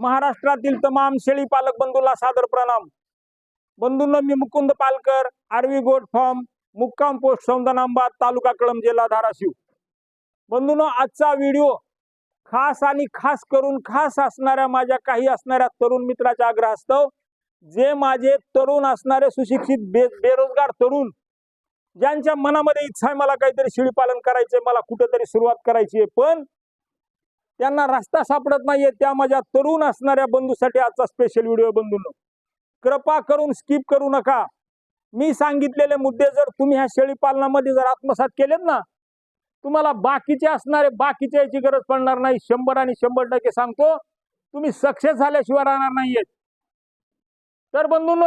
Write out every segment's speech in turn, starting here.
महाराष्ट्रातील तमाम शेळी पालक बंधूला सादर प्रणाम. बंधूंना मी मुकुंद पालकर आरवी गोट फॉर्म मुक्काम पोस्ट सौंदनाबाद तालुका कळम जिल्हा धाराशिव. बंधूंनो आजचा व्हिडिओ खास आणि खास करून खास असणाऱ्या माझ्या काही असणाऱ्या तरुण मित्राच्या आग्रहास्तव जे माझे तरुण असणारे सुशिक्षित बे बेरोजगार तरुण ज्यांच्या मनामध्ये इच्छा आहे मला काहीतरी शेळी पालन करायचंय मला कुठेतरी सुरुवात करायची आहे पण त्यांना रस्ता सापडत नाहीये त्या माझ्या तरुण असणाऱ्या बंधूसाठी आजचा स्पेशल व्हिडिओ बंधून. कृपा करून स्किप करू नका. मी सांगितलेले मुद्दे जर तुम्ही ह्या शेळी पालनामध्ये जर आत्मसात केलेत ना तुम्हाला बाकीचे असणारे बाकीचे याची गरज पडणार नाही. शंभर आणि शंभर टक्के सांगतो तुम्ही सक्सेस झाल्याशिवाय राहणार नाहीये तर बंधून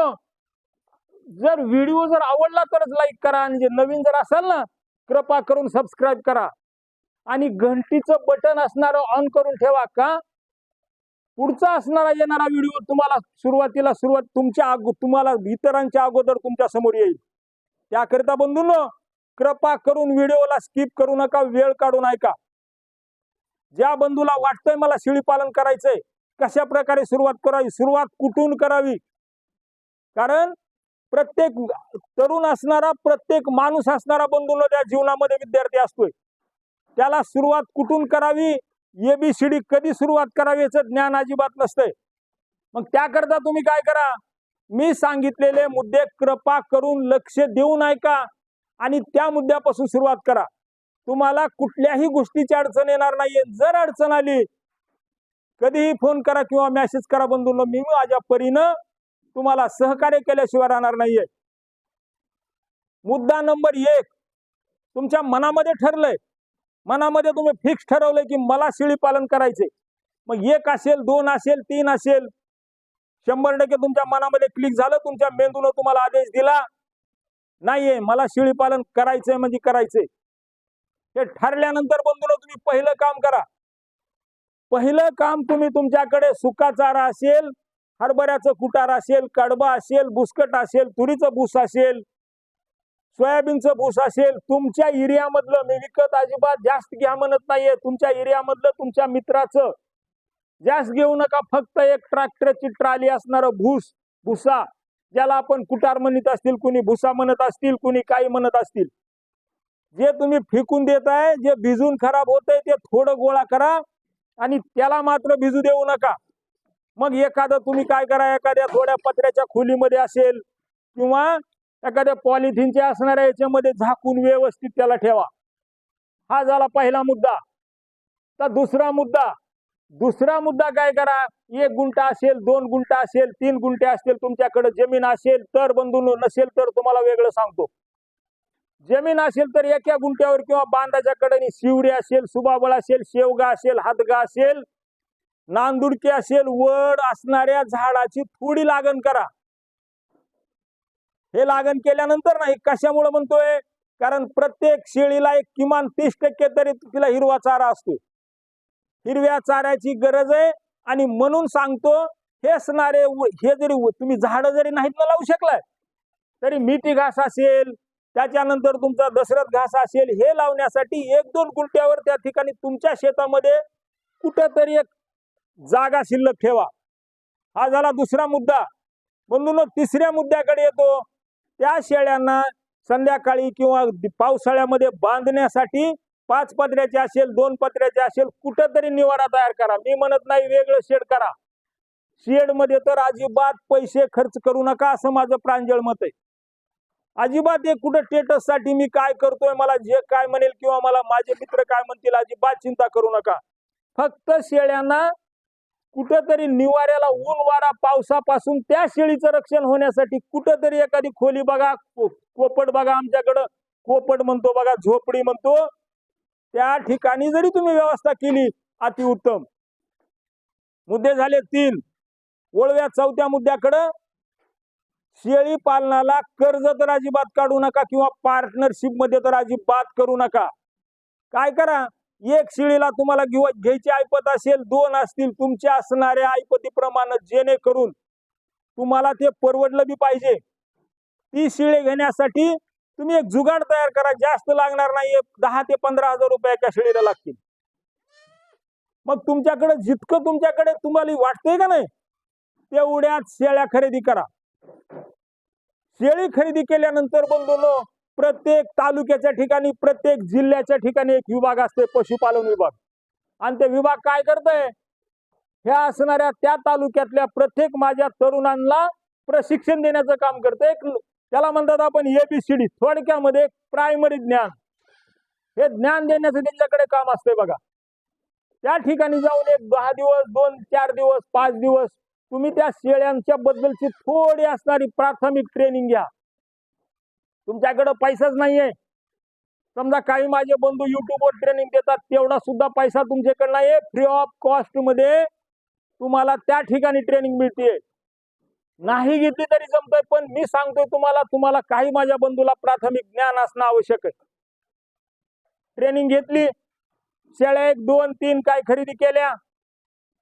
जर व्हिडिओ जर आवडला तरच लाईक करा आणि जे नवीन जर असाल ना कृपा करून सबस्क्राईब करा. आणि घंटीचं बटन असणार ऑन करून ठेवा का? पुढचा असणारा येणारा व्हिडिओ तुम्हाला सुरुवातीला सुरुवात तुमच्या अगो तुम्हाला इतरांच्या अगोदर तुमच्यासमोर येईल. त्याकरिता बंधून कृपा करून व्हिडिओला स्किप करू नका वेळ काढून ऐका. ज्या बंधूला वाटतंय मला शिळी पालन करायचंय कशा प्रकारे सुरुवात करावी सुरुवात कुठून करावी? कारण प्रत्येक तरुण असणारा प्रत्येक माणूस असणारा बंधून त्या जीवनामध्ये विद्यार्थी असतोय. त्याला सुरुवात कुठून करावी? एबीसीडी कधी सुरुवात करावी याचं ज्ञान अजिबात नसतंय. मग त्याकरता तुम्ही काय करा? मी सांगितलेले मुद्दे कृपा करून लक्ष देऊन ऐका आणि त्या मुद्द्यापासून सुरुवात करा. तुम्हाला कुठल्याही गोष्टीची अडचण येणार नाहीये. जर अडचण आली कधीही फोन करा किंवा मेसेज करा बंधूंनो. मी माझ्या परीनं तुम्हाला सहकार्य केल्याशिवाय राहणार नाहीये. मुद्दा नंबर एक तुमच्या मनामध्ये ठरलंय. मनामध्ये तुम्ही फिक्स ठरवलंय की मला शेळी पालन करायचे मग एक असेल दोन असेल तीन असेल शंभर टक्के तुमच्या मनामध्ये क्लिक झालं तुमच्या मेंदून तुम्हाला आदेश दिला नाहीये मला शेळी पालन करायचंय म्हणजे करायचंय. हे ठरल्यानंतर बंधून तुम्ही पहिलं काम करा. पहिलं काम तुम्ही तुमच्याकडे सुका चारा असेल हरभऱ्याचं कुटार असेल कडबा असेल बुसकट असेल तुरीचं भूस असेल सोयाबीनचं भूस असेल तुमच्या एरियामधलं मी विकत अजिबात जास्त घ्या म्हणत नाहीये. तुमच्या एरियामधलं तुमच्या मित्राचं जास्त घेऊ नका. फक्त एक ट्रॅक्टरची ट्राली असणार भूस भुसा ज्याला आपण कुटार म्हणत असतील कुणी भुसा म्हणत असतील कुणी काही म्हणत असतील. जे तुम्ही फेकून देताय जे भिजून खराब होतंय ते थोडं गोळा करा आणि त्याला मात्र भिजू देऊ नका. मग एखादं तुम्ही काय करा एखाद्या थोड्या पत्र्याच्या खोलीमध्ये असेल किंवा एखाद्या पॉलिथिनचे असणाऱ्या याच्यामध्ये झाकून व्यवस्थित त्याला ठेवा. हा झाला पहिला मुद्दा. तर दुसरा मुद्दा. दुसरा मुद्दा काय करा? एक गुंठा असेल दोन गुंठा असेल तीन गुंठे असतील तुमच्याकडे जमीन असेल तर बंधून नसेल तर तुम्हाला वेगळं सांगतो. जमीन असेल तर एका गुंठ्यावर किंवा बांधाच्या कडे शिवरी असेल सुबाबळ असेल शेवगा असेल हातगा असेल नांदुडकी असेल वड असणाऱ्या झाडाची थोडी लागण करा. हे लागण केल्यानंतर नाही कशामुळे म्हणतोय? कारण प्रत्येक शेळीला एक किमान तीस टक्के तरी तिला हिरवा चारा असतो. हिरव्या चाऱ्याची गरज आहे आणि म्हणून सांगतो हे असणारे हे जरी तुम्ही झाडं जरी नाहीत ना लावू शकलाय तरी मिठी घास असेल त्याच्यानंतर तुमचा दशरथ घास असेल हे लावण्यासाठी एक दोन गुंठ्यावर त्या ठिकाणी तुमच्या शेतामध्ये कुठंतरी एक जागा शिल्लक ठेवा. हा झाला दुसरा मुद्दा. बंधून तिसऱ्या मुद्द्याकडे येतो. त्या शेळ्यांना संध्याकाळी किंवा पावसाळ्यामध्ये बांधण्यासाठी पाच पत्र्याचे असेल दोन पत्र्याचे असेल कुठंतरी निवारा तयार करा. मी म्हणत नाही वेगळं शेड करा. शेडमध्ये तर अजिबात पैसे खर्च करू नका असं माझं प्रांजळ मत आहे. अजिबात हे कुठं स्टेटससाठी मी काय करतोय मला जे काय म्हणेल किंवा मला माझे मित्र काय म्हणतील अजिबात चिंता करू नका. फक्त शेळ्यांना कुठंतरी निवाऱ्याला ऊन वारा पावसापासून त्या शेळीचं रक्षण होण्यासाठी कुठंतरी एखादी खोली बघा कोपट बघा आमच्याकडं. कोपट म्हणतो बघा झोपडी म्हणतो. त्या ठिकाणी जरी तुम्ही व्यवस्था केली अतिउत्तम. मुद्दे झाले तीन. ओळव्या चौथ्या मुद्द्याकडं. शेळी पालनाला कर्ज तर अजिबात काढू नका किंवा पार्टनरशिपमध्ये तर अजिबात करू नका. काय करा? एक शिळीला तुम्हाला घेऊ घ्यायची ऐपत असेल दोन असतील तुमच्या असणाऱ्या ऐपतीप्रमाणे जेणेकरून तुम्हाला ते परवडलं बी पाहिजे. ती शिळे घेण्यासाठी तुम्ही एक जुगाड तयार करा जास्त लागणार नाहीये दहा ते पंधरा हजार रुपये एका शिळीला लागतील. मग तुमच्याकडे जितकं तुमच्याकडे तुम्हाला वाटतंय का नाही तेवढ्यात शेळ्या खरेदी करा. शेळी खरेदी केल्यानंतर बोललो प्रत्येक तालुक्याच्या ठिकाणी प्रत्येक जिल्ह्याच्या ठिकाणी एक विभाग असते पशुपालन विभाग. आणि ते विभाग काय करतंय? ह्या असणाऱ्या त्या तालुक्यातल्या प्रत्येक माझ्या तरुणांना प्रशिक्षण देण्याचं काम करतं एक त्याला म्हणतात आपण एबीसीडी थोडक्यामध्ये प्रायमरी ज्ञान. हे ज्ञान देण्याचं त्यांच्याकडे काम असतंय बघा. त्या ठिकाणी जाऊन एक दहा दिवस दोन चार दिवस पाच दिवस तुम्ही त्या शेळ्यांच्या बद्दलची थोडी असणारी प्राथमिक ट्रेनिंग घ्या. तुमच्याकडं पैसाच नाहीये. समजा काही माझे बंधू युट्यूबवर ट्रेनिंग देतात तेवढा सुद्धा पैसा तुमच्याकडे नाहीये. फ्री ऑफ कॉस्टमध्ये तुम्हाला त्या ठिकाणी ट्रेनिंग मिळते नाही घेतली तरी जमतंय पण मी सांगतोय तुम्हाला तुम्हाला काही माझ्या बंधूला प्राथमिक ज्ञान असणं आवश्यक आहे. ट्रेनिंग घेतली शेळ्या एक दोन तीन काय खरेदी केल्या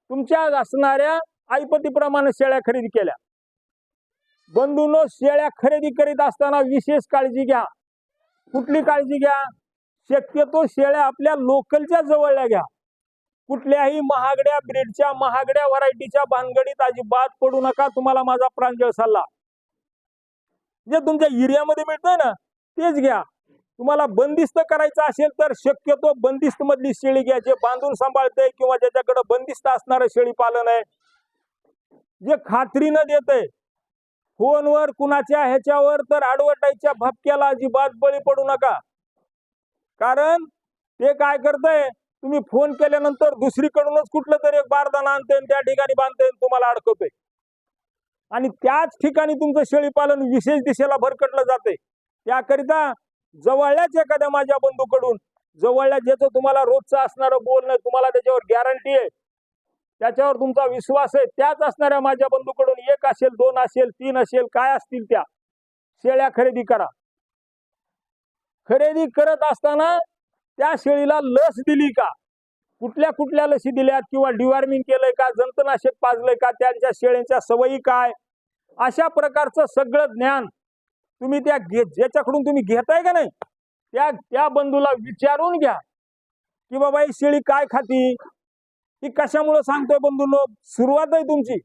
तुमच्या असणाऱ्या ऐपतीप्रमाणे शेळ्या खरेदी केल्या. बंधून शेळ्या खरेदी करीत असताना विशेष काळजी घ्या. कुठली काळजी घ्या? शक्यतो शेळ्या आपल्या लोकलच्या जवळल्या घ्या. कुठल्याही महागड्या ब्रेडच्या महागड्या व्हरायटीच्या भानगडीत अजिबात पडू नका. तुम्हाला माझा प्रांजळ सल्ला. जे तुमच्या एरियामध्ये मिळतंय ना तेच घ्या. तुम्हाला बंदिस्त करायचं असेल तर शक्यतो बंदिस्त मधली शेळी घ्या. जे बांधून सांभाळते किंवा ज्याच्याकडे बंदिस्त असणारं शेळी पालन आहे. जे खात्रीनं देतंय फोनवर कुणाच्या ह्याच्यावर तर ऍडव्हर्टाईजच्या भपक्याला अजिबात बळी पडू नका. कारण ते काय करतंय तुम्ही फोन केल्यानंतर दुसरीकडूनच कुठलं तरी एक बारदाना आणते आणि त्या ठिकाणी बांधते आणि तुम्हाला अडकवते आणि त्याच ठिकाणी तुमचं शेळीपालन विशेष दिशेला भरकटलं जाते त्याकरिता जवळल्याच एखाद्या माझ्या बंधूकडून जवळल्या ज्याचं तुम्हाला रोजचं असणारं बोलणं तुम्हाला त्याच्यावर गॅरंटी आहे त्याच्यावर तुमचा विश्वास आहे त्याच असणाऱ्या माझ्या बंधूकडून एक असेल दोन असेल तीन असेल काय असतील त्या? शेळ्या खरेदी करा. खरेदी करत असताना त्या शेळीला लस दिली का? कुठल्या कुठल्या लसी दिल्यात किंवा डिवॉर्मिंग केलंय का? जंतनाशक पाजलंय का? त्यांच्या शेळ्यांच्या सवयी काय? अशा प्रकारचं सगळं ज्ञान तुम्ही त्या घे ज्याच्याकडून तुम्ही घेताय का नाही त्या त्या बंधूला विचारून घ्या. की बाबा ही शेळी काय खाती? ती कशामुळं सांगतोय बंधूंनो? सुरुवात आहे तुमची.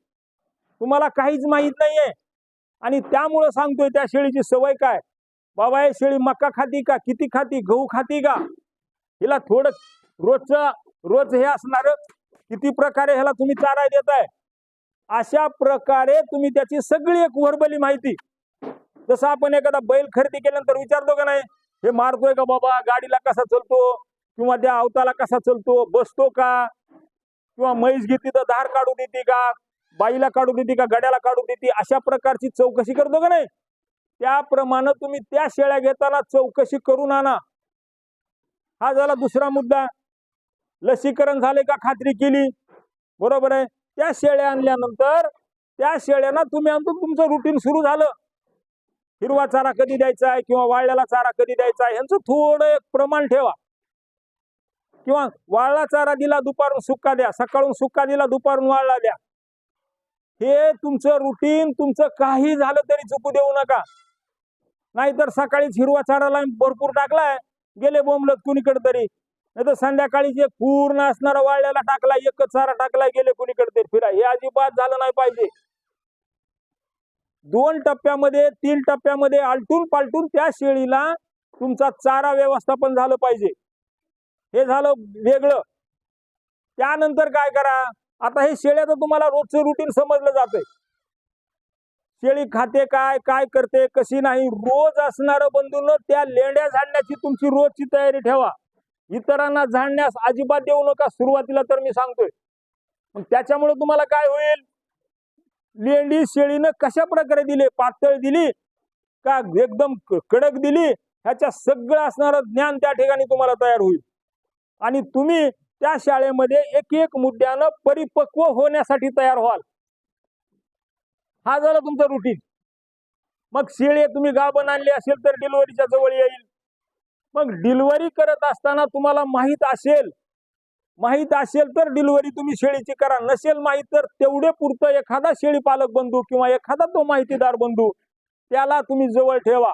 तुम्हाला काहीच माहीत नाहीये. आणि त्यामुळं सांगतोय त्या शेळीची सवय काय? बाबा हे शेळी मका खाती का? किती खाती? गहू खाती का? हिला थोडं रोजचं रोज हे असणार किती प्रकारे ह्याला तुम्ही चारा देताय? अशा प्रकारे तुम्ही त्याची सगळी एक वरबली माहिती. जसं आपण एखादा बैल खरेदी केल्यानंतर विचारतो का नाही? हे मारतोय का बाबा? गाडीला कसा चलतो? किंवा त्या अवताला कसा चलतो? बसतो का? किंवा म्हैस घेतली तर धार काढू देते का? बाईला काढू देते का गड्याला काढू देते? अशा प्रकारची चौकशी करतो का नाही? त्याप्रमाणे तुम्ही त्या शेळ्या घेताना चौकशी करून आणा. हा झाला दुसरा मुद्दा. लसीकरण झाले का खात्री केली? बरोबर आहे. त्या शेळ्या आणल्यानंतर त्या शेळ्यांना तुम्ही आणतो तुमचं रुटीन सुरू झालं. हिरवा चारा कधी द्यायचा आहे किंवा वाळल्याला चारा कधी द्यायचा आहे यांचं थोडं एक प्रमाण ठेवा. किंवा वाळला चारा दिला दुपारून सुक्का द्या. सकाळून सुक्का दिला दुपारून वाळला द्या. हे तुमचं रुटीन तुमचं काही झालं तरी चुकू देऊ नका. नाहीतर सकाळीच हिरवा चारा भरपूर टाकलाय गेले बोंबलत कुणीकडे तरी. नाही तर संध्याकाळी जे पूर्ण असणारा वाळल्याला टाकलाय एकच चारा टाकलाय गेले कुणीकडे तरी. फिरा हे अजिबात झालं नाही पाहिजे. दोन टप्प्यामध्ये तीन टप्प्यामध्ये आलटून पालटून त्या शेळीला तुमचा चारा व्यवस्थापन झालं पाहिजे. हे झालं वेगळं. त्यानंतर काय करा आता हे शेळ्याचं तुम्हाला रोजचं रुटीन समजलं जातंय. शेळी खाते काय काय करते कशी नाही रोज असणारं बंधून त्या लेंड्या झाडण्याची तुमची रोजची तयारी ठेवा. इतरांना झाडण्यास अजिबात देऊ नका सुरुवातीला तर मी सांगतोय. मग त्याच्यामुळे तुम्हाला काय होईल? लेंडी शेळीनं कशा प्रकारे दिली? पातळ दिली? का एकदम कडक दिली? ह्याच्या सगळं असणारं ज्ञान त्या ठिकाणी तुम्हाला तयार होईल. आणि तुम्ही त्या शाळेमध्ये एक एक मुद्द्यानं परिपक्व होण्यासाठी तयार व्हाल. हा झाला तुमचं रुटीन मग शेळी तुम्ही गाभण आणली असेल तर डिलिव्हरीच्या जवळ येईल. मग डिलिव्हरी करत असताना तुम्हाला माहीत असेल माहीत असेल तर डिलिव्हरी तुम्ही शेळीची करा. नसेल माहीत तर तेवढे पुरतं एखादा शेळी पालक बंधू किंवा एखादा तो माहितीदार बंधू त्याला तुम्ही जवळ ठेवा.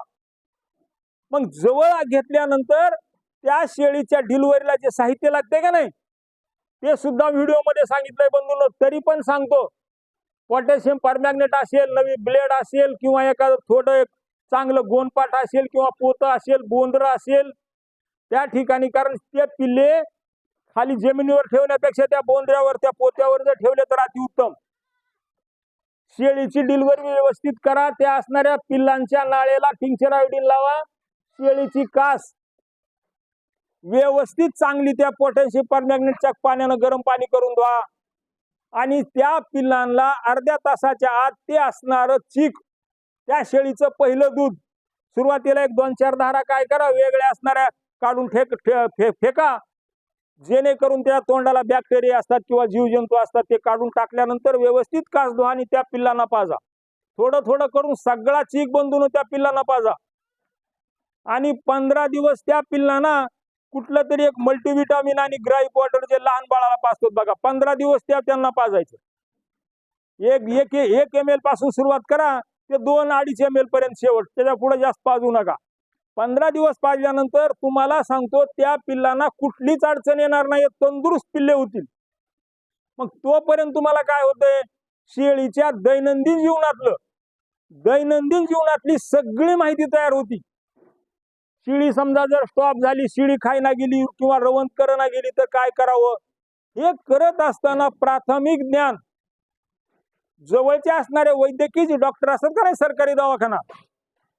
मग जवळ घेतल्यानंतर त्या शेळीच्या डिलिव्हरीला जे साहित्य लागते का नाही ते सुद्धा व्हिडिओमध्ये सांगितलंय बंधून तरी पण सांगतो. पोटॅशियम परमॅग्नेट असेल नवी ब्लेड असेल किंवा एखादं थोडं एक चांगलं गोनपाट असेल किंवा पोतं असेल बोंद्र असेल त्या ठिकाणी कारण ते पिल्ले खाली जमिनीवर ठेवण्यापेक्षा त्या बोंद्र्यावर त्या पोत्यावर जर ठेवले तर अतिउत्तम. शेळीची डिलिव्हरी व्यवस्थित करा त्या असणाऱ्या पिल्लांच्या नाळेला टिंचर आयोडीन लावा शेळीची कास व्यवस्थित चांगली त्या पोटॅशियम परमॅग्नेटच्या पाण्यानं गरम पाणी करून द्वा आणि त्या पिल्लांना अर्ध्या तासाच्या आत ते असणारं चीक त्या शेळीचं पहिलं दूध. सुरुवातीला एक दोन चार धारा काय करा वेगळ्या असणाऱ्या काढून फेक फे- फे- फेका. जेणेकरून त्या तोंडाला बॅक्टेरिया असतात किंवा जीवजंतू असतात ते काढून टाकल्यानंतर व्यवस्थित कास धुवा आणि त्या पिल्लांना पाजा. थोडं थोडं करून सगळा चीक बंधून त्या पिल्लांना पाजा. आणि पंधरा दिवस त्या पिल्लांना कुठलं तरी एक मल्टीविटामिन आणि ग्राईप वॉटर जे लहान बाळाला पाजतात बघा पंधरा दिवस त्या त्यांना पाजायचं. एक एक एक एम एलपासून सुरुवात करा ते दोन अडीच एम एल पर्यंत शेवट त्याच्या पुढे जास्त पाजू नका. पंधरा दिवस पाजल्यानंतर तुम्हाला सांगतो त्या पिल्लांना कुठलीच अडचण येणार नाही तंदुरुस्त पिल्ले होतील. मग तोपर्यंत तुम्हाला काय होतंय? शेळीच्या दैनंदिन जीवनातलं दैनंदिन जीवनातली सगळी माहिती तयार होती. शिळी समजा जर स्टॉप झाली शिळी खायना गेली किंवा रवंत करणा गेली तर काय करावं? हे करत असताना प्राथमिक ज्ञान जवळचे असणारे वैद्यकीय जे डॉक्टर असतात का नाही सरकारी दवाखाना?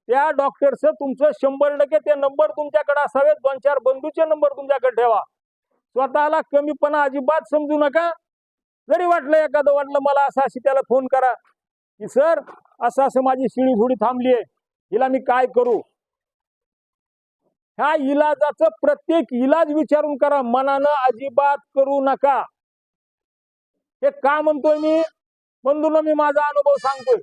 त्या डॉक्टरचं तुमचं शंभर टक्के ते नंबर तुमच्याकडे असावेत. दोन चार बंधूचे नंबर तुमच्याकडे ठेवा. स्वतःला कमीपणा अजिबात समजू नका. जरी वाटलं एखादं वाटलं मला असं अशी त्याला फोन करा. की सर असं असं माझी शिळी थोडी थांबली आहे. हिला मी काय करू? ह्या इलाजाचं प्रत्येक इलाज विचारून करा. मनानं अजिबात करू नका. हे का म्हणतोय मी? बंधून मी माझा अनुभव सांगतोय.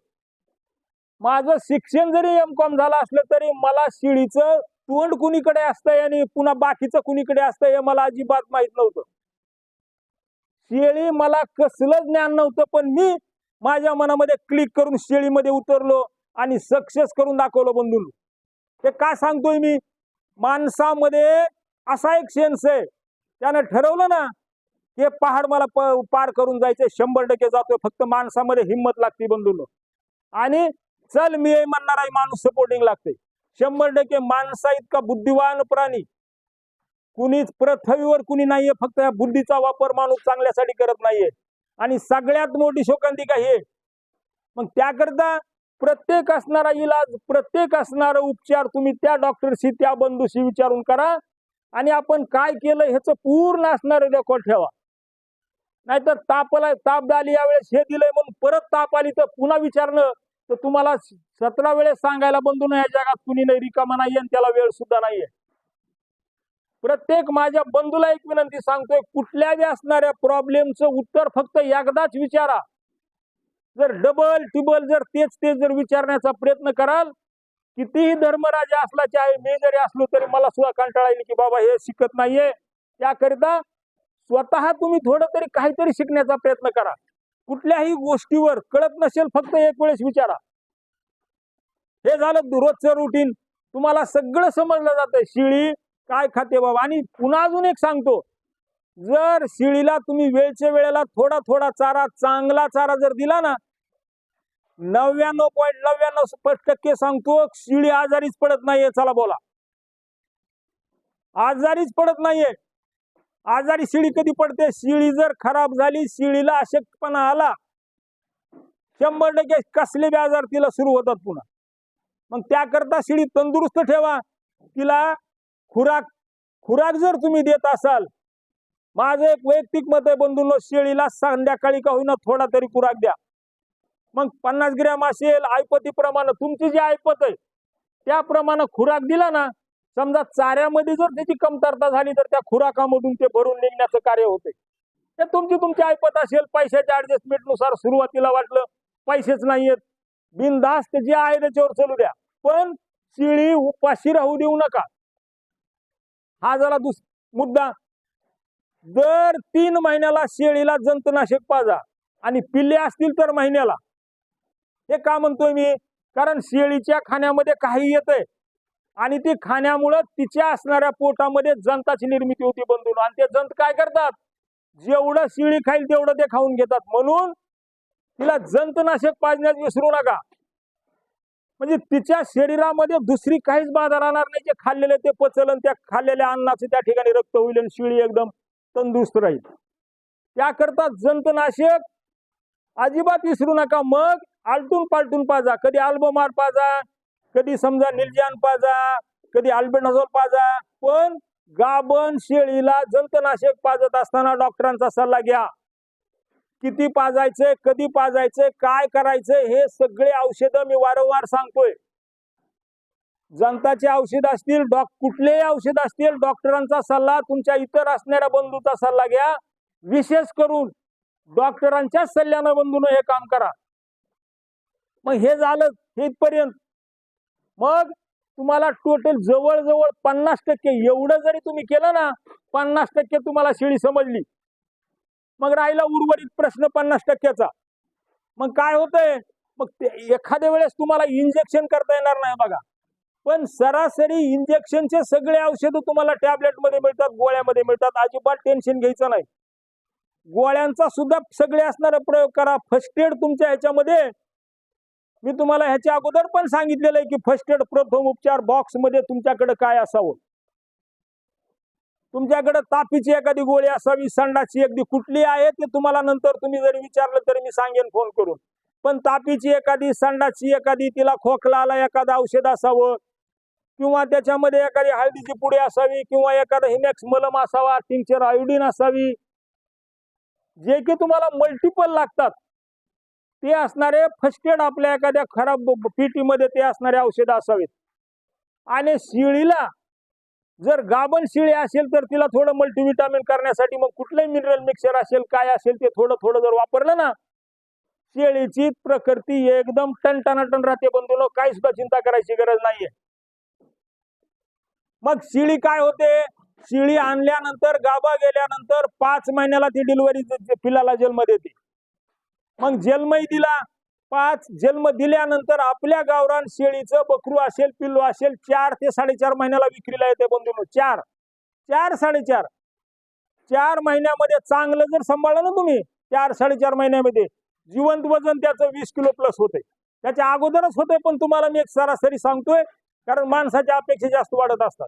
माझं शिक्षण जरी एम कॉम झालं असलं तरी मला शिडीचं तोंड कुणीकडे असतंय आणि पुन्हा बाकीचं कुणीकडे असतंय हे मला अजिबात माहीत नव्हतं. शेळी मला कसलं ज्ञान नव्हतं पण मी माझ्या मनामध्ये क्लिक करून शेळीमध्ये उतरलो आणि सक्सेस करून दाखवलं बंधून. हे का सांगतोय मी? माणसामध्ये असा एक सेन्स आहे. त्यानं ठरवलं ना की पहाड मला प- पार करून जायचं शंभर टक्के जातोय फक्त माणसामध्ये हिंमत लागते बंधून. आणि चल मी आहे म्हणणारा माणूस सपोर्टिंग लागते शंभर टक्के माणसा इतका बुद्धिवान प्राणी. कुणीच पृथ्वीवर कुणी नाहीये फक्त या बुद्धीचा वापर माणूस चांगल्यासाठी करत नाहीये. आणि सगळ्यात मोठी शोकांतिका हे मग त्याकरता प्रत्येक असणारा इलाज प्रत्येक असणारा उपचार तुम्ही त्या डॉक्टरशी त्या बंधूशी विचारून करा. आणि आपण काय केलं ह्याचं पूर्ण असणारं रेकॉर्ड ठेवा. नाहीतर तापला ताप आली यावेळेस हे दिलंय म्हणून परत ताप आली तर पुन्हा विचारणं. तर तुम्हाला सतरा वेळेस सांगायला बंधू या जगात कुणी नाही रिकामा नाहीये आणि त्याला वेळ सुद्धा नाहीये. प्रत्येक माझ्या बंधूला एक विनंती सांगतोय कुठल्याही असणाऱ्या प्रॉब्लेमचं उत्तर फक्त एकदाच विचारा. जर डबल टिबल जर तेच तेच जर विचारण्याचा प्रयत्न कराल कितीही धर्मराजा असला चाहे मी जरी असलो तरी मला सुद्धा कंटाळा येईल की बाबा हे शिकत नाहीये. त्याकरिता स्वतः तुम्ही थोडं तरी काहीतरी शिकण्याचा प्रयत्न करा. कुठल्याही गोष्टीवर कळत नसेल फक्त एक वेळेस विचारा. हे झालं रोजचं रुटीन तुम्हाला सगळं समजलं जातं शिळी काय खाते बाबा? आणि पुन्हा अजून एक सांगतो. जर शिळीला तुम्ही वेळच्या वेळेला थोडा थोडा चारा चांगला चारा जर दिला ना नव्याण्णव पॉईंट नव्याण्णव टक्के सांगतो शिळी आजारीच पडत नाहीये. चला बोला. आजारीच पडत नाहीये. आजारी शिळी कधी पडते? शिळी जर खराब झाली शिळीला अशक्तपणा आला शंभर टक्के कसले बी आजार तिला सुरू होतात पुन्हा. मग त्याकरता शिळी तंदुरुस्त ठेवा. तिला खुराक खुराक जर तुम्ही देत असाल माझं एक वैयक्तिक मत आहे बंधूंनो शेळीला संध्याकाळी का होईना थोडा तरी खुराक द्या. मग पन्नास ग्रॅम असेल ऐपतीप्रमाणे तुमची जी ऐपत आहे त्याप्रमाणे खुराक दिला ना समजा चाऱ्यामध्ये जर त्याची कमतरता झाली तर त्या खुराकामधून ते भरून निघण्याचं कार्य होते. तर तुमची तुमची ऐपत असेल पैशाच्या ऍडजस्टमेंटनुसार सुरुवातीला वाटलं पैसेच नाहीयेत. बिनधास्त जे आहे त्याच्यावर चालू द्या. पण शिळी उपाशी राहू देऊ नका. हा झाला दुस मुद्दा दर तीन महिन्याला शेळीला जंतनाशक पाजा. आणि पिल्ले असतील तर महिन्याला. हे का म्हणतोय मी? कारण शेळीच्या खाण्यामध्ये काही येतंय. आणि ते खाण्यामुळं तिच्या असणाऱ्या पोटामध्ये जंताची निर्मिती होती बंधून. आणि ते जंत काय करतात? जेवढं शिळी खाईल तेवढं ते खाऊन घेतात. म्हणून तिला जंतनाशक पाजण्यास विसरू नका. म्हणजे तिच्या शरीरामध्ये दुसरी काहीच बाधा राहणार नाही. जे खाल्लेले ते पचलन त्या खाल्लेल्या अन्नाचं त्या ठिकाणी रक्त होईल आणि शिळी एकदम तंदुरुस्त राहील. त्याकरता जंतनाशक अजिबात विसरू नका. मग आलटून पालटून पाजा. कधी अल्बमार पाजा कधी समजा निर्जान पाजा कधी अल्बेनाझोल पाजा. पण गाबन शेळीला जंतनाशक पाजत असताना डॉक्टरांचा सल्ला घ्या. किती पाजायचे कधी पाजायचे काय करायचंय हे सगळे औषधं मी वारंवार सांगतोय. जनताचे औषध असतील डॉ कुठलेही औषध असतील डॉक्टरांचा सल्ला तुमच्या इतर असणाऱ्या बंधूचा सल्ला घ्या. विशेष करून डॉक्टरांच्या सल्ल्यानं बंधून हे काम करा. मग हे झालं हे इथपर्यंत. मग तुम्हाला टोटल जवळजवळ पन्नास टक्के एवढं जरी तुम्ही केलं ना पन्नास टक्के तुम्हाला शेळी समजली. मग राहिला उर्वरित प्रश्न पन्नास टक्क्याचा. मग काय होतंय? मग ते एखाद्या वेळेस तुम्हाला इंजेक्शन करता येणार नाही बघा. पण सरासरी इंजेक्शनचे सगळे औषधं तुम्हाला टॅबलेटमध्ये मिळतात गोळ्यामध्ये मिळतात. अजिबात टेन्शन घ्यायचं नाही. गोळ्यांचा सुद्धा सगळे असणारा प्रयोग करा. फर्स्ट एड तुमच्या ह्याच्यामध्ये. मी तुम्हाला ह्याच्या अगोदर पण सांगितलेलं आहे की फर्स्ट एड प्रथम उपचार बॉक्समध्ये तुमच्याकडे काय असावं? तुमच्याकडे तापीची एखादी गोळी असावी संडाची अगदी कुठली आहे ते तुम्हाला नंतर तुम्ही जरी विचारलं तरी मी सांगेन फोन करून. पण तापीची एखादी संडाची एखादी तिला खोकला आला एखादं औषध असावं किंवा त्याच्यामध्ये एखादी हळदीची पुडी असावी किंवा एखादा हिमॅक्स मलम असावा टिंचर आयोडीन असावी जे की तुम्हाला मल्टिपल लागतात. ते असणारे फर्स्ट एड आपल्या एखाद्या खराब पेटी मध्ये ते असणारे औषध असावेत. आणि शिळीला जर गाभण शिळी असेल तर तिला थोडं मल्टीव्हिटामिन करण्यासाठी मग कुठलंही मिनरल मिक्सर असेल काय असेल ते थोडं थोडं जर वापरलं ना शेळीची प्रकृती एकदम टनटनाटन राहते बंधून. काही सुद्धा चिंता करायची गरज नाहीये. मग शिळी काय होते? शिळी आणल्यानंतर गाभा गेल्यानंतर पाच महिन्याला ती डिलिव्हरी पिलाला जन्म देते मग जन्मही दिला. पाच जन्म दिल्यानंतर आपल्या गावरान शेळीचं बकरू असेल पिल्लू असेल चार ते साडेचार महिन्याला विक्रीला येते बंधून चार. चार साडेचार. चार महिन्यामध्ये चांगलं जर सांभाळलं ना तुम्ही चार साडेचार महिन्यामध्ये जिवंत वजन त्याचं वीस किलो प्लस होते त्याच्या अगोदरच होते पण तुम्हाला मी एक सरासरी सांगतोय कारण माणसाच्या अपेक्षा जास्त वाढत असतात.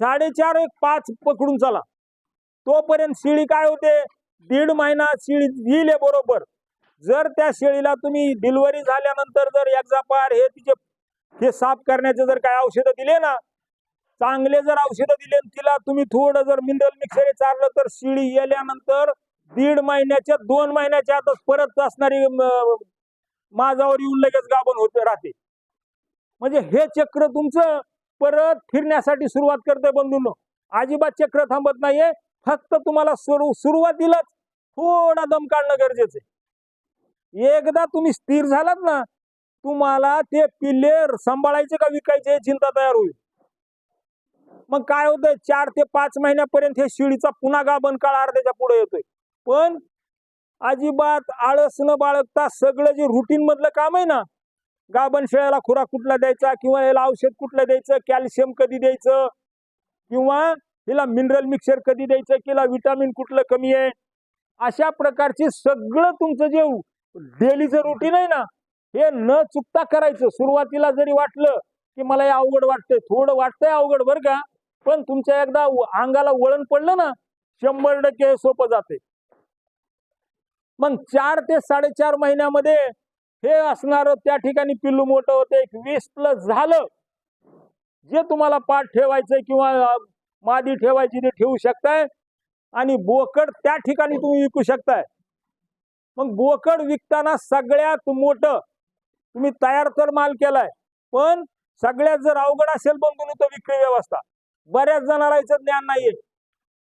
साडेचार एक पाच पकडून चला. तोपर्यंत शिळी काय होते? दीड महिना शिळी येईल बरोबर. जर त्या शेळीला तुम्ही डिलिव्हरी झाल्यानंतर जर एक्झापार हे तिचे हे साफ करण्याचे जर काय औषधं दिले ना चांगले जर औषधं दिले तिला तुम्ही थोडं जर मिनरल मिक्सर चारलं तर शिळी गेल्यानंतर दीड महिन्याच्या दोन महिन्याच्या आतच परत असणारी माझावर येऊन लगेच गाभण होते राहते. म्हणजे हे चक्र तुमचं परत फिरण्यासाठी सुरुवात करते बंधूंनो. अजिबात चक्र थांबत नाहीये. फक्त तुम्हाला सुरू सुरुवातीलाच थोडा दम काढणं गरजेचं आहे. एकदा तुम्ही स्थिर झालात ना तुम्हाला ते पिल्ले सांभाळायचे का विकायचे हे चिंता तयार होईल. मग काय होतंय? चार ते पाच महिन्यापर्यंत हे शिडीचा पुन्हा गाभण काळ अर्ध्याच्या पुढे येतोय. पण अजिबात आळस न बाळगता सगळं जे रुटीन मधलं काम आहे ना गाभण शेळ्याला खुराक कुठला द्यायचा किंवा याला औषध कुठलं द्यायचं कॅल्शियम कधी द्यायचं? किंवा हिला मिनरल मिक्सर कधी द्यायचं? किंवा विटामिन कुठलं कमी आहे? अशा प्रकारचे सगळं तुमचं जे डेलीचं रुटीन आहे ना हे न चुकता करायचं. सुरुवातीला जरी वाटलं की मला हे अवघड वाटतंय थोडं वाटतंय अवघड बरं का पण तुमच्या एकदा अंगाला वळण पडलं ना शंभर टक्के हे सोपं जाते मग चार ते साडेचार महिन्यामध्ये हे असणार त्या ठिकाणी पिल्लू मोठं होतं. एक वीस प्लस झालं. जे तुम्हाला पाठ ठेवायचंय किंवा मादी ठेवायची ते ठेवू शकताय. आणि बोकड त्या ठिकाणी तुम्ही विकू शकताय. मग बोकड विकताना सगळ्यात मोठं तुम्ही तयार तर माल केलाय पण सगळ्यात जर अवघड असेल पण तुम्ही तर विक्री व्यवस्था. बऱ्याच जणांना याचं ज्ञान नाहीये.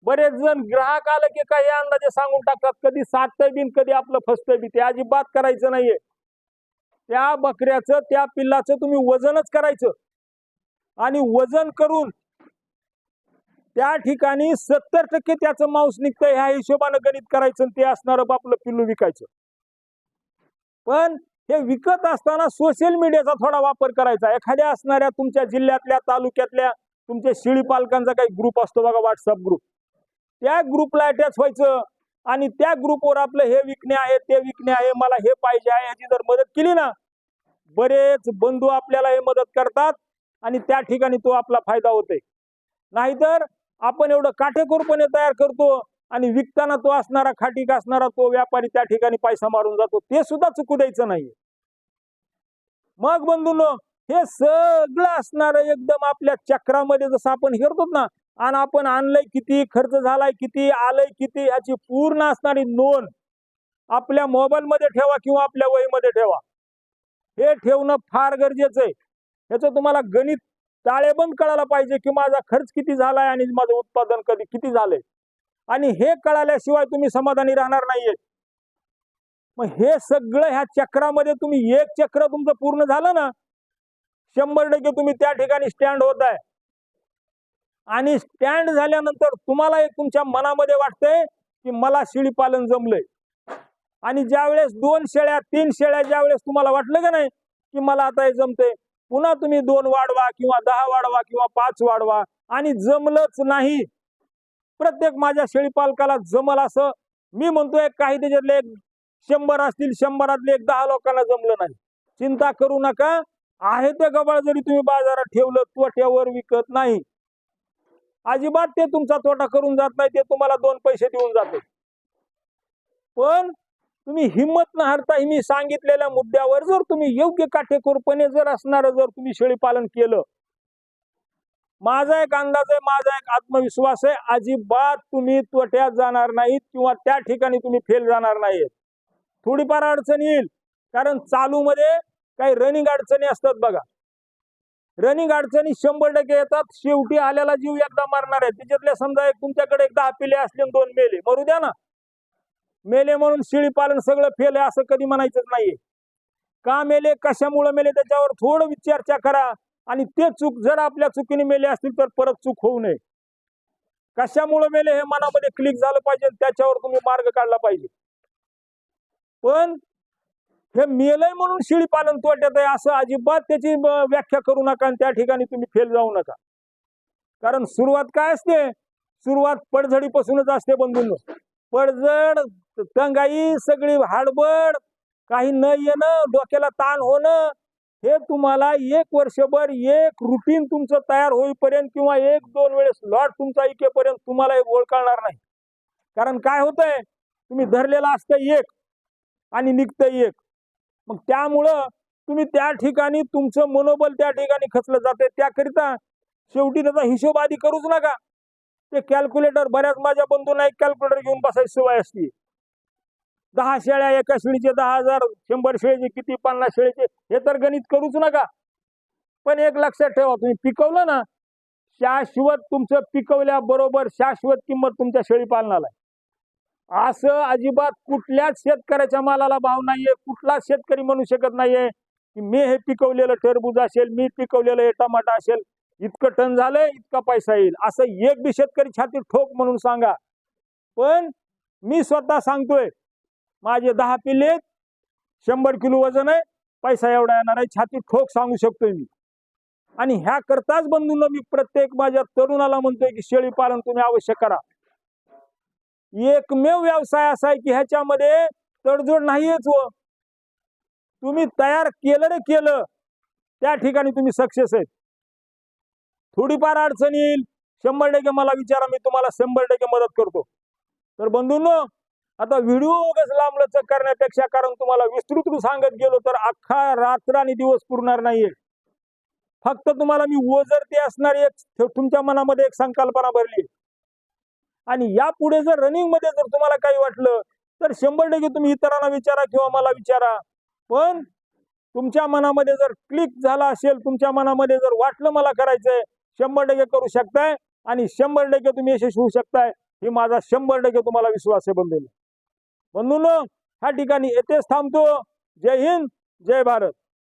बरेच जण ग्राहक आलं की काही अंदाजे सांगून टाकतात कधी साधतंय बिन कधी आपलं फसतंय बी ते अजिबात करायचं नाहीये. त्या बकऱ्याचं त्या पिल्लाचं तुम्ही वजनच करायचं. आणि वजन करून त्या ठिकाणी सत्तर टक्के त्याचं मांस निघतं ह्या हिशोबानं गणित करायचं आणि ते असणारं आपलं पिल्लू विकायचं. पण हे विकत असताना सोशल मीडियाचा थोडा वापर करायचा. एखाद्या असणाऱ्या तुमच्या जिल्ह्यातल्या तालुक्यातल्या तुमच्या शेळी पालकांचा काही ग्रुप असतो बघा व्हॉट्सअप ग्रुप त्या ग्रुपला अटॅच व्हायचं. आणि त्या ग्रुपवर आपलं हे विकणे आहे ते विकणे आहे मला हे पाहिजे आहे याची जर मदत केली ना बरेच बंधू आपल्याला हे मदत करतात आणि त्या ठिकाणी तो आपला फायदा होते नाहीतर आपण एवढं काटेकोरपणे तयार करतो आणि विकताना तो असणारा खाटीक असणारा तो व्यापारी त्या ठिकाणी पैसा मारून जातो ते सुद्धा चुकू द्यायचं नाही मग बंधूंनो हे सगळं असणारं एकदम आपल्या चक्रामध्ये जसं आपण हेरतो ना आणि आपण आणलंय किती खर्च झालाय किती आलंय किती ह्याची पूर्ण असणारी नोंद आपल्या मोबाईल मध्ये ठेवा किंवा आपल्या वहीमध्ये ठेवा. हे ठेवणं फार गरजेचं आहे. याचं तुम्हाला गणित ताळेबंद कळायला पाहिजे की माझा खर्च किती झालाय आणि माझं उत्पादन कधी किती झालंय. आणि हे कळाल्याशिवाय तुम्ही समाधानी राहणार नाहीये. मग हे सगळं ह्या चक्रामध्ये तुम्ही एक चक्र तुमचं पूर्ण झालं ना शंभर टक्के तुम्ही त्या ठिकाणी स्टँड होत आहे आणि स्टँड झाल्यानंतर तुम्हाला एक तुमच्या मनामध्ये वाटतंय की मला शेळी पालन जमलंय. आणि ज्यावेळेस दोन शेळ्या तीन शेळ्या ज्या वेळेस तुम्हाला वाटलं का नाही की मला आता हे जमतंय पुन्हा तुम्ही दोन वाढवा किंवा दहा वाढवा किंवा पाच वाढवा आणि जमलंच नाही. प्रत्येक माझ्या शेळी पालकाला जमल असं मी म्हणतोय काही त्याच्यातले एक शंभर असतील शंभरातले एक दहा लोकांना जमलं नाही. चिंता करू नका. आहे ते गबाळ जरी तुम्ही बाजारात ठेवलं तोट्यावर विकत नाही. अजिबात ते तुमचा तोटा करून जात नाही ते तुम्हाला दोन पैसे देऊन जाते. पण तुम्ही हिंमत न हरता मी सांगितलेल्या मुद्द्यावर जर तुम्ही योग्य काटेकोरपणे जर असणार जर तुम्ही शेळी पालन केलं. माझा एक अंदाज आहे माझा एक आत्मविश्वास आहे अजिबात तुम्ही तोट्यात जाणार नाहीत किंवा त्या ठिकाणी तुम्ही फेल जाणार नाहीत. थोडीफार अडचण येईल कारण चालू मध्ये काही रनिंग अडचणी असतात बघा. रनिंग अडचणी शंभर टक्के येतात. शेवटी आल्याला जीव एकदा मारणार आहे. त्याच्यातल्या समजा एक तुमच्याकडे एकदा अपिले पिले असले दोन मेले. मरू द्या ना. मेले म्हणून शेळी पालन सगळं फेल आहे असं कधी म्हणायचंच नाहीये. का मेले? कशामुळे मेले? त्याच्यावर थोडं चर्चा करा. आणि ते चूक जर आपल्या चुकीने मेले असतील तर परत चूक होऊ नये. कशामुळे मेले? हे मनामध्ये क्लिक झालं पाहिजे त्याच्यावर तुम्ही मार्ग काढला पाहिजे. पण हे मेलय म्हणून शेळी पालन तोट्यात आहे असं अजिबात त्याची व्याख्या करू नका आणि त्या ठिकाणी तुम्ही फेल जाऊ नका. कारण सुरुवात काय असते? सुरुवात पडझडीपासूनच असते बंधूंनो. पडझड तंगाई सगळी हाडबड काही न येणं डोक्याला ताण होणं हे तुम्हाला एक वर्षभर एक रुटीन तुमचं तयार होईपर्यंत किंवा एक दोन वेळेस लॉट तुमचा इकेपर्यंत तुम्हाला एक ओळखणार नाही. कारण काय होतंय? तुम्ही धरलेला असतं एक आणि निघतंय एक. मग त्यामुळं तुम्ही त्या ठिकाणी तुमचं मनोबल त्या ठिकाणी खचलं जाते. त्याकरिता शेवटी त्याचा हिशोब आधी करूच नका. ते कॅल्क्युलेटर बऱ्याच माझ्या बंधूंना एक कॅल्क्युलेटर घेऊन बसायची सवय असते. दहा शेळ्या एका शेळीचे दहा हजार शंभर शेळीचे किती पन्नास शेळीचे हे तर गणित करूच नका. पण एक लक्षात ठेवा तुम्ही पिकवलं ना शाश्वत तुमचं पिकवल्या बरोबर शाश्वत किंमत तुमच्या शेळी पालनाला आहे. असं अजिबात कुठल्याच शेतकऱ्याच्या मालाला भाव नाहीये कुठलाच शेतकरी म्हणू शकत नाहीये की मी हे पिकवलेलं टरबूज असेल मी पिकवलेलं हे टमाटा असेल इतकं टन झालंय इतका पैसा येईल. असं एक बी शेतकरी छाती ठोक म्हणून सांगा. पण मी स्वतः सांगतोय माझे दहा पिल्ले शंभर किलो वजन आहे पैसा एवढा येणार आहे छाती ठोक सांगू शकतोय मी. आणि ह्या करताच बंधूंना मी प्रत्येक माझ्या तरुणाला म्हणतोय की शेळी पालन तुम्ही अवश्य करा. एकमेव व्यवसाय असा आहे की ह्याच्यामध्ये तडजोड नाहीयेच व तुम्ही तयार केलं रे केलं. त्या ठिकाणी तुम्ही सक्सेस आहेत. थोडीफार अडचण येईल. शंभर टक्के मला विचारा मी तुम्हाला शंभर टक्के मदत करतो. तर बंधूंनो आता व्हिडिओ उगाच लांबलचक करण्यापेक्षा कारण तुम्हाला विस्तृत सांगत गेलो तर अख्खा रात्र आणि दिवस पुरणार नाहीये. फक्त तुम्हाला मी ओझरते असणारी एक तुमच्या मनामध्ये एक संकल्पना भरली. आणि यापुढे जर रनिंगमध्ये जर तुम्हाला काही वाटलं तर शंभर टक्के तुम्ही इतरांना विचारा किंवा मला विचारा. पण तुमच्या मनामध्ये जर क्लिक झाला असेल तुमच्या मनामध्ये जर वाटलं मला करायचंय शंभर टक्के करू शकताय आणि शंभर टक्के तुम्ही यशस्वी होऊ शकताय हे माझा शंभर टक्के तुम्हाला विश्वास आहे बंधूंनो. म्हणून ह्या ठिकाणी येथेच थांबतो. जय हिंद जय भारत.